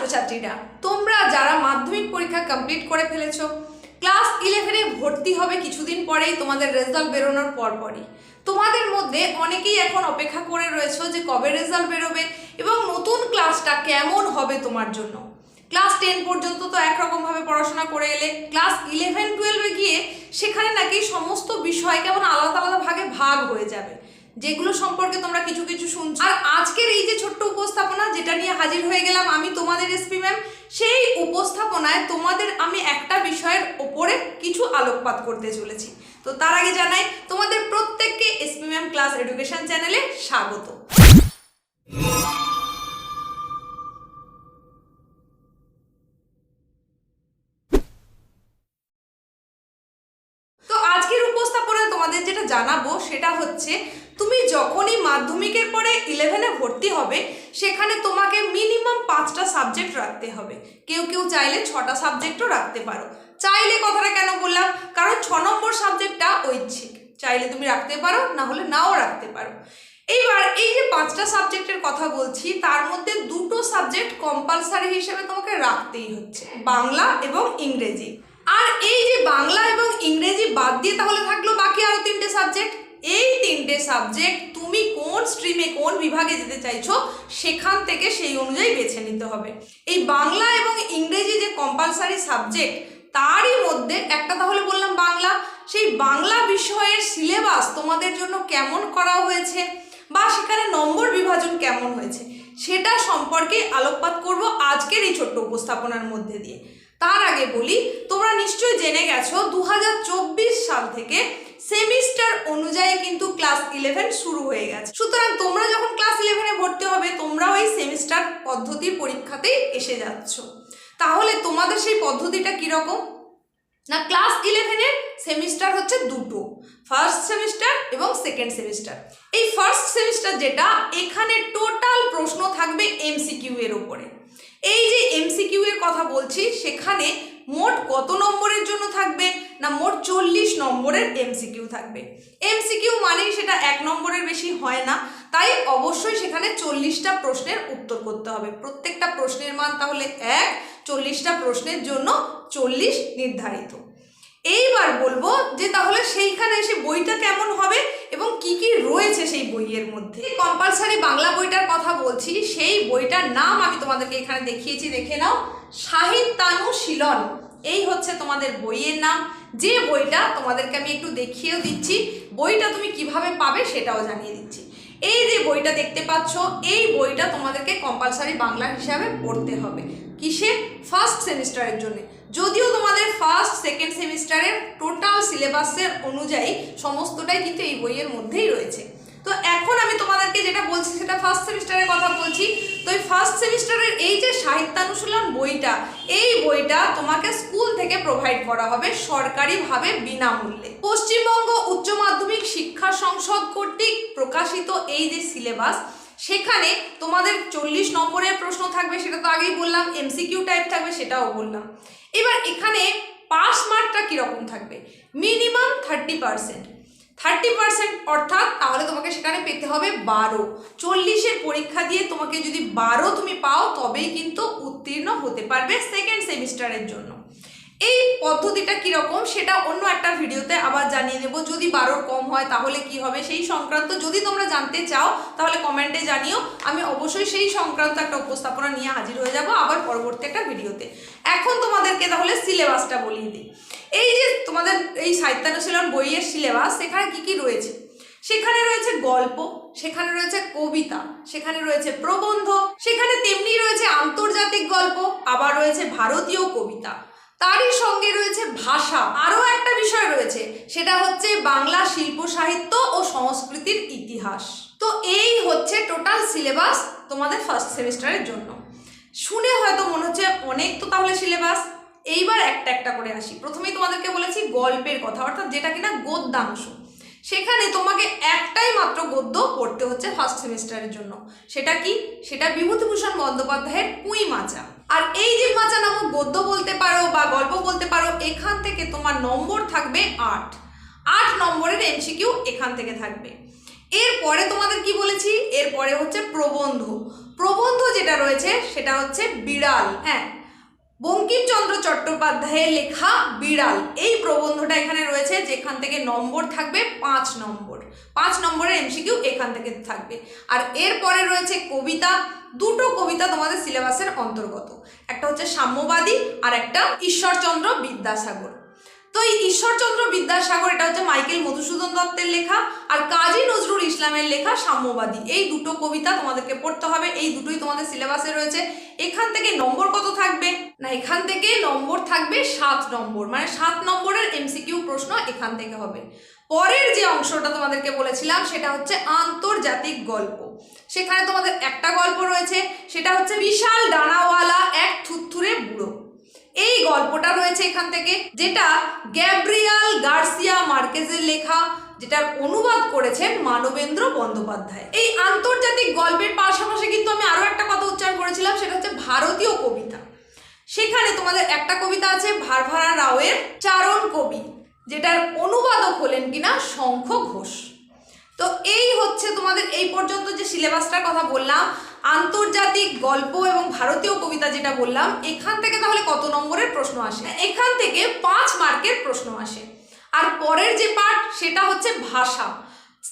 ছাত্রছাত্রীরা, তোমরা যারা মাধ্যমিক পরীক্ষা কমপ্লিট করে ফেলেছো ক্লাস ইলেভেনে ভর্তি হবে কিছুদিন পরেই তোমাদের রেজাল্ট বেরোনোর পরপরই। তোমাদের মধ্যে অনেকেই এখন অপেক্ষা করে রয়েছে যে কবে রেজাল্ট বেরোবে এবং নতুন ক্লাসটা কেমন হবে তোমার জন্য। ক্লাস টেন পর্যন্ত তো একরকমভাবে পড়াশোনা করে এলে ক্লাস ইলেভেন টুয়েলভে গিয়ে সেখানে নাকি সমস্ত বিষয় কেমন আলাদা আলাদা ভাগে ভাগ হয়ে যাবে। যেগুলো সম্পর্কে তোমরা কিছু কিছু শুনছো। আর আজকের এই যে ছোট্ট উপস্থাপনা যেটা নিয়ে হাজির হয়ে গেলাম আমি তোমাদের এসপি ম্যাম সেই উপস্থাপনায় তোমাদের আমি একটা বিষয়ের ওপরে কিছু আলোকপাত করতে চলেছি। তো তার আগে জানাই, তোমাদের প্রত্যেককে এসপি ম্যাম ক্লাস এডুকেশন চ্যানেলে স্বাগত। তো আজকের উপস্থাপনায় তোমাদের যেটা জানাব সেটা হচ্ছে তুমি যখনই মাধ্যমিকের পরে ইলেভেনে ভর্তি হবে, সেখানে তোমাকে মিনিমাম পাঁচটা সাবজেক্ট রাখতে হবে। কেউ কেউ চাইলে ছটা সাবজেক্টও রাখতে পারো। চাইলে কথাটা কেন বললাম? কারণ ছ নম্বর সাবজেক্টটা ঐচ্ছিক। চাইলে তুমি রাখতে পারো, না হলে নাও রাখতে পারো। এইবার এই যে পাঁচটা সাবজেক্টের কথা বলছি, তার মধ্যে দুটো সাবজেক্ট কম্পালসারি হিসেবে তোমাকে রাখতেই হচ্ছে, বাংলা এবং ইংরেজি। আর এই যে বাংলা এবং ইংরেজি বাদ দিয়ে তাহলে থাকল বাকি আরও তিনটে সাবজেক্ট এই তিনটে সাবজেক্ট তুমি কোন স্ট্রিমে কোন বিভাগে যেতে চাইছো, সেখান থেকে সেই অনুযায়ী বেছে নিতে হবে। এই বাংলা এবং ইংরেজি যে কম্পালসারি সাবজেক্ট তারই মধ্যে একটা তাহলে বললাম বাংলা, সেই বাংলা বিষয়ের সিলেবাস তোমাদের জন্য কেমন করা হয়েছে বা সেখানে নম্বর বিভাজন কেমন হয়েছে, সেটা সম্পর্কে আলোকপাত করব আজকের এই ছোট্ট উপস্থাপনার মধ্যে দিয়ে। তার আগে বলি, তোমরা নিশ্চয়ই জেনে গেছো দু হাজার চব্বিশ সাল থেকে সেমিস্টার অনুযায়ী কিন্তু ক্লাস ইলেভেন শুরু হয়ে গেছে। সুতরাং তোমরা যখন ক্লাস ইলেভেনে ভর্তি হবে, তোমরাও এই সেমিস্টার পদ্ধতির পরীক্ষাতেই এসে যাচ্ছ। তাহলে তোমাদের সেই পদ্ধতিটা কীরকম? না, ক্লাস ইলেভেনের সেমিস্টার হচ্ছে দুটো ফার্স্ট সেমিস্টার এবং সেকেন্ড সেমিস্টার। এই ফার্স্ট সেমিস্টার যেটা, এখানে টোটাল প্রশ্ন থাকবে এমসিকিউ এর উপরে। এই যে এমসিকিউ এর কথা বলছি, সেখানে মোট কত নম্বরের জন্য থাকবে? না, মোট চল্লিশ নম্বরের এমসিকিউ থাকবে। এমসিকিউ মানেই সেটা এক নম্বরের বেশি হয় না। তাই অবশ্যই সেখানে চল্লিশটা প্রশ্নের উত্তর করতে হবে। প্রত্যেকটা প্রশ্নের মান তাহলে এক, চল্লিশটা প্রশ্নের জন্য চল্লিশ নির্ধারিত। এইবার বলব যে তাহলে সেইখানে এসে বইটা কেমন হবে? এবং কি কি রয়েছে সেই বইয়ের মধ্যে? কম্পালসারি বাংলা বইটার কথা বলছি, সেই বইটার নাম আমি তোমাদেরকে এখানে দেখিয়েছি, দেখে নাও। সাহিত্যানুশীলন এই হচ্ছে তোমাদের বইয়ের নাম। যে বইটা তোমাদেরকে আমি একটু দেখিয়েও দিচ্ছি, বইটা তুমি কীভাবে পাবে সেটাও জানিয়ে দিচ্ছি। এই যে বইটা দেখতে পাচ্ছ, এই বইটা তোমাদেরকে কম্পালসারি বাংলা হিসাবে পড়তে হবে। কিসের? ফার্স্ট সেমিস্টারের জন্য। যদিও তোমাদের ফার্স্ট সেকেন্ড সেমিস্টারের টোটাল সিলেবাসের অনুযায়ী সমস্তটাই কিন্তু এই বইয়ের মধ্যেই রয়েছে। তো এখন আমি তোমাদেরকে যেটা বলছি, সেটা ফার্স্ট সেমিস্টারের কথা বলছি। তো এই ফার্স্ট সেমিস্টারের এই যে সাহিত্যানুশীলন বইটা, এই বইটা তোমাকে স্কুল থেকে প্রোভাইড করা হবে সরকারিভাবে বিনামূল্যে। পশ্চিমবঙ্গ উচ্চ মাধ্যমিক শিক্ষা সংসদ কর্তৃক প্রকাশিত এই যে সিলেবাস সেখানে তোমাদের চল্লিশ নম্বরের প্রশ্ন থাকবে, সেটা তো আগেই বললাম এমসিকিউ টাইপ থাকবে, সেটাও বললাম। এবার এখানে পাস মার্কটা কীরকম থাকবে? Minimum thirty percent thirty percent অর্থাৎ তাহলে তোমাকে সেখানে পেতে হবে বারো। চল্লিশের পরীক্ষা দিয়ে তোমাকে যদি বারো তুমি পাও, তবেই কিন্তু উত্তীর্ণ হতে পারবে সেকেন্ড সেমিস্টারের জন্য। এই পদ্ধতিটা কীরকম সেটা অন্য একটা ভিডিওতে আবার জানিয়ে দেবো। যদি বারোর কম হয় তাহলে কি হবে? সেই সংক্রান্ত যদি তোমরা জানতে চাও, তাহলে কমেন্টে জানিও। আমি অবশ্যই সেই সংক্রান্ত একটা উপস্থাপনা নিয়ে হাজির হয়ে যাব আবার পরবর্তী একটা ভিডিওতে। এখন তোমাদেরকে তাহলে সিলেবাসটা বলিয়ে দিই। এই যে তোমাদের এই সাহিত্যানুশীলন বইয়ের সিলেবাস সেখানে কি কি রয়েছে? সেখানে রয়েছে গল্প, সেখানে রয়েছে কবিতা, সেখানে রয়েছে প্রবন্ধ, সেখানে তেমনি রয়েছে আন্তর্জাতিক গল্প, আবার রয়েছে ভারতীয় কবিতা। তারই সঙ্গে রয়েছে ভাষা। আরও একটা বিষয় রয়েছে, সেটা হচ্ছে বাংলা শিল্প সাহিত্য ও সংস্কৃতির ইতিহাস। তো এই হচ্ছে টোটাল সিলেবাস তোমাদের ফার্স্ট সেমিস্টারের জন্য। শুনে হয়তো মনে হচ্ছে অনেক তো তাহলে সিলেবাস এইবার একটা একটা করে আসি। প্রথমেই তোমাদেরকে বলেছি গল্পের কথা, অর্থাৎ যেটা কিনা গদ্যাংশ। সেখানে তোমাকে একটাই মাত্র গদ্য পড়তে হচ্ছে ফার্স্ট সেমিস্টারের জন্য। সেটা কি? সেটা বিভূতিভূষণ বন্দ্যোপাধ্যায়ের পুঁই মাচা। আর এই যে মাচা নামক গদ্য বলতে পারো বা গল্প বলতে পারো, এখান থেকে তোমার নম্বর থাকবে আট। আট নম্বরের এমসিকিউ এখান থেকে থাকবে। এরপরে তোমাদের কি বলেছি? এরপরে হচ্ছে প্রবন্ধ। প্রবন্ধ যেটা রয়েছে, সেটা হচ্ছে বিড়াল। হ্যাঁ বঙ্কিমচন্দ্র চট্টোপাধ্যায়ের লেখা বিড়াল। এই প্রবন্ধটা এখানে রয়েছে, যেখান থেকে নম্বর থাকবে পাঁচ নম্বর। পাঁচ নম্বরের এমসিকিউ এখান থেকে থাকবে। আর এরপরে রয়েছে কবিতা। দুটো কবিতা তোমাদের সিলেবাসের অন্তর্গত। একটা হচ্ছে সাম্যবাদী আর একটা ঈশ্বরচন্দ্র বিদ্যাসাগর। তো এই ঈশ্বরচন্দ্র বিদ্যাসাগর, এটা হচ্ছে মাইকেল মধুসূদন দত্তের লেখা আর কাজী নজরুল ইসলামের লেখা সাম্যবাদী। এই দুটো কবিতা তোমাদেরকে পড়তে হবে, এই দুটোই তোমাদের সিলেবাসে রয়েছে। এখান থেকে নম্বর কত থাকবে? না, এখান থেকে নম্বর থাকবে সাত নম্বর মানে সাত নম্বরের এমসিকিউ প্রশ্ন এখান থেকে হবে। পরের যে অংশটা তোমাদেরকে বলেছিলাম, সেটা হচ্ছে আন্তর্জাতিক গল্প। সেখানে তোমাদের একটা গল্প রয়েছে, সেটা হচ্ছে বিশাল ডানাওয়ালা এক থুরথুরে বুড়ো। এই গল্পটা রয়েছে এখান থেকে, যেটা গ্যাব্রিয়াল গার্সিয়া মার্কেজের লেখা, যেটার অনুবাদ করেছেন মানবেন্দ্র বন্দ্যোপাধ্যায়। এই আন্তর্জাতিক গল্পের পাশাপাশি কিন্তু আমি আরও একটা কথা উচ্চারণ করেছিলাম, সেটা হচ্ছে ভারতীয় কবিতা। সেখানে তোমাদের একটা কবিতা আছে, ভারভারা রাওয়ের চারণ কবি, যেটার অনুবাদক হলেন কিনা শঙ্খ ঘোষ। তো এই হচ্ছে তোমাদের এই পর্যন্ত যে সিলেবাসটার কথা বললাম, আন্তর্জাতিক গল্প এবং ভারতীয় কবিতা যেটা বললাম, এখান থেকে তাহলে কত নম্বরের প্রশ্ন আসে? এখান থেকে পাঁচ মার্কের প্রশ্ন আসে। আর পরের যে পার্ট সেটা হচ্ছে ভাষা।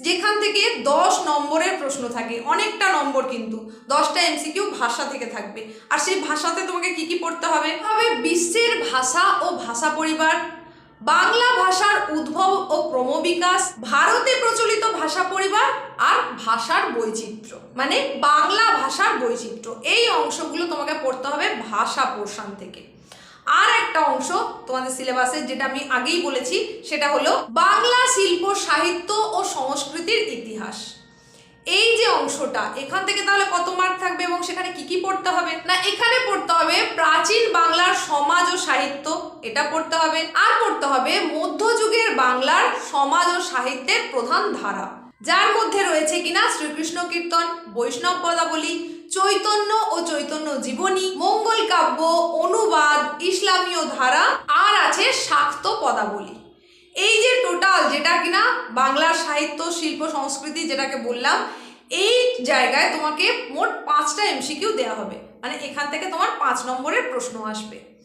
যেখান থেকে দশ নম্বরের প্রশ্ন থাকে, অনেকটা নম্বর কিন্তু, দশটা এমসিকিউ ভাষা থেকে থাকবে। আর সেই ভাষাতে তোমাকে কি কি পড়তে হবে? হবে বিশ্বের ভাষা ও ভাষা পরিবার, বাংলা ভাষার উদ্ভব ও ক্রমবিকাশ, ভারতে প্রচলিত ভাষা পরিবার আর ভাষার বৈচিত্র্য। মানে বাংলা ভাষার বৈচিত্র্য। এই অংশগুলো তোমাকে পড়তে হবে ভাষা পোর্শন থেকে। আর একটা অংশ তোমাদের সিলেবাসে যেটা আমি আগেই বলেছি, সেটা হলো বাংলা শিল্প, সাহিত্য ও সংস্কৃতির ইতিহাস। এই যে অংশটা, এখান থেকে তাহলে কত মার্ক থাকবে এবং সেখানে কি কি পড়তে হবে? না, এখানে পড়তে হবে প্রাচীন বাংলার সমাজ ও সাহিত্য, এটা পড়তে হবে। আর পড়তে হবে মধ্যযুগের বাংলার সমাজ ও সাহিত্যের প্রধান ধারা। যার মধ্যে রয়েছে কিনা শ্রীকৃষ্ণ কীর্তন, বৈষ্ণব পদাবলী, চৈতন্য ও চৈতন্য জীবনী, মঙ্গল কাব্য, অনুবাদ, ইসলামীয় ধারা, আর আছে শাক্ত পদাবলী। এই যে টোটাল যেটা কিনা বাংলার সাহিত্য, শিল্প, সংস্কৃতি যেটাকে বললাম, এই জায়গায় তোমাকে মোট পাঁচটা এমসিকিউ দেওয়া হবে। মানে এখান থেকে তোমার পাঁচ নম্বরের প্রশ্ন আসবে।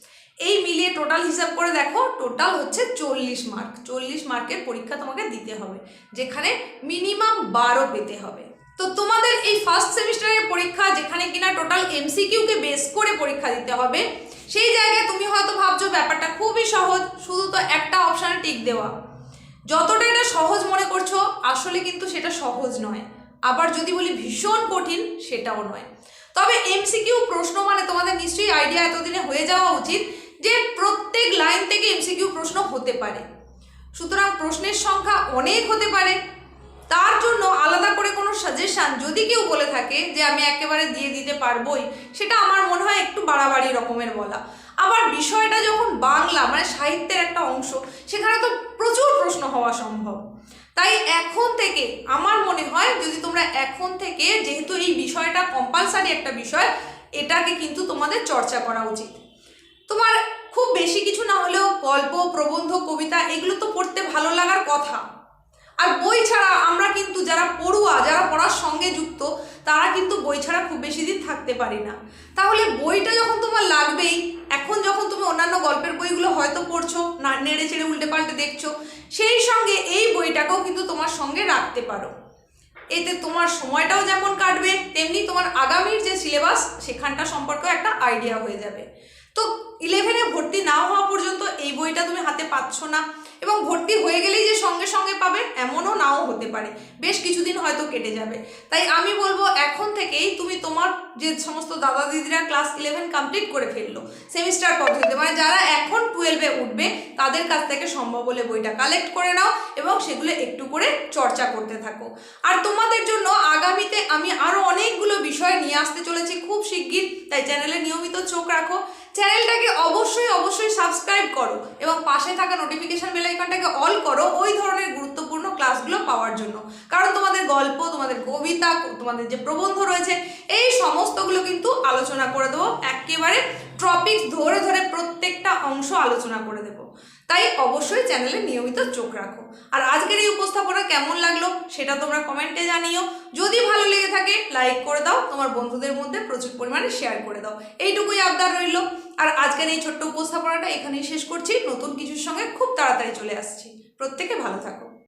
এই মিলিয়ে টোটাল হিসাব করে দেখো টোটাল হচ্ছে চল্লিশ মার্ক চল্লিশ মার্কের পরীক্ষা তোমাকে দিতে হবে, যেখানে মিনিমাম বারো পেতে হবে। তো তোমাদের এই ফার্স্ট সেমিস্টারের পরীক্ষা, যেখানে কিনা টোটাল এমসিকিউকে বেস করে পরীক্ষা দিতে হবে, সেই জায়গায় তুমি হয়তো ভাবছ ব্যাপারটা খুবই সহজ, শুধু তো একটা অপশানে টিক দেওয়া। যতটা এটা সহজ মনে করছ, আসলে কিন্তু সেটা সহজ নয়। আবার যদি বলি ভীষণ কঠিন, সেটাও নয়। তবে এমসিকিউ প্রশ্ন মানে তোমাদের নিশ্চয়ই আইডিয়া এতদিনে হয়ে যাওয়া উচিত যে প্রত্যেক লাইন থেকে এমসিকিউ প্রশ্ন হতে পারে। সুতরাং প্রশ্নের সংখ্যা অনেক হতে পারে। তার জন্য আলাদা করে কোনো সাজেশান যদি কেউ বলে থাকে যে আমি একেবারে দিয়ে দিতে পারবোই, সেটা আমার মনে হয় একটু বাড়াবাড়ি রকমের বলা। আবার বিষয়টা যখন বাংলা মানে সাহিত্যের একটা অংশ, সেখানে তো প্রচুর প্রশ্ন হওয়া সম্ভব। তাই এখন থেকে আমার মনে হয় যদি তোমরা এখন থেকে যেহেতু এই বিষয়টা কম্পালসারি একটা বিষয়, এটাকে কিন্তু তোমাদের চর্চা করা উচিত। তোমার খুব বেশি কিছু না হলেও গল্প, প্রবন্ধ, কবিতা, এগুলো তো পড়তে ভালো লাগার কথা। আর বই ছাড়া আমরা কিন্তু যারা পড়ুয়া, যারা পড়ার সঙ্গে যুক্ত, তারা কিন্তু বই ছাড়া খুব বেশি দিন থাকতে পারি না। তাহলে বইটা যখন তোমার লাগবেই, এখন যখন তুমি অন্যান্য গল্পের বইগুলো হয়তো পড়ছো, না, নেড়ে চেড়ে উল্টে পাল্টে দেখছ, সেই সঙ্গে এই বইটাকেও কিন্তু তোমার সঙ্গে রাখতে পারো। এতে তোমার সময়টাও যেমন কাটবে, তেমনি তোমার আগামীর যে সিলেবাস, সেখানটা সম্পর্কেও একটা আইডিয়া হয়ে যাবে। তো ইলেভেনে ভর্তি না হওয়া পর্যন্ত এই বইটা তুমি হাতে পাচ্ছ না। এবং ভর্তি হয়ে গেলেই যে সঙ্গে সঙ্গে পাবে, এমনও নাও হতে পারে। বেশ কিছুদিন হয়তো কেটে যাবে। তাই আমি বলব, এখন থেকেই তুমি তোমার যে সমস্ত দাদা দিদিরা ক্লাস ইলেভেন কমপ্লিট করে ফেলল সেমিস্টার পদ্ধতিতে মানে যারা এখন টুয়েলভে উঠবে, তাদের কাছ থেকে সম্ভব হলে বইটা কালেক্ট করে নাও এবং সেগুলো একটু করে চর্চা করতে থাকো। আর তোমাদের জন্য আগামীতে আমি আরও অনেকগুলো বিষয় নিয়ে আসতে চলেছি খুব শিগগির, তাই চ্যানেলে নিয়মিত চোখ রাখো। চ্যানেলটাকে অবশ্যই অবশ্যই সাবস্ক্রাইব করো এবং পাশে থাকা নোটিফিকেশান বেল আইকনটাকে অল করো ওই ধরনের গুরুত্বপূর্ণ ক্লাসগুলো পাওয়ার জন্য। কারণ তোমাদের গল্প, তোমাদের কবিতা, তোমাদের যে প্রবন্ধ রয়েছে, এই সমস্তগুলো কিন্তু আলোচনা করে দেবো একেবারে টপিক ধরে ধরে প্রত্যেকটা অংশ আলোচনা করে দেব। তাই অবশ্যই চ্যানেলে নিয়মিত চোখ রাখো। আর আজকের এই উপস্থাপনা কেমন লাগল সেটা তোমরা কমেন্টে জানিও। যদি ভালো লেগে থাকে লাইক করে দাও, তোমার বন্ধুদের মধ্যে প্রচুর পরিমাণে শেয়ার করে দাও। এইটুকুই আবদার রইল। আর আজকের এই ছোট্ট উপস্থাপনাটা এখানেই শেষ করছি। নতুন কিছুর সঙ্গে খুব তাড়াতাড়ি চলে আসছি। প্রত্যেকে ভালো থাকো।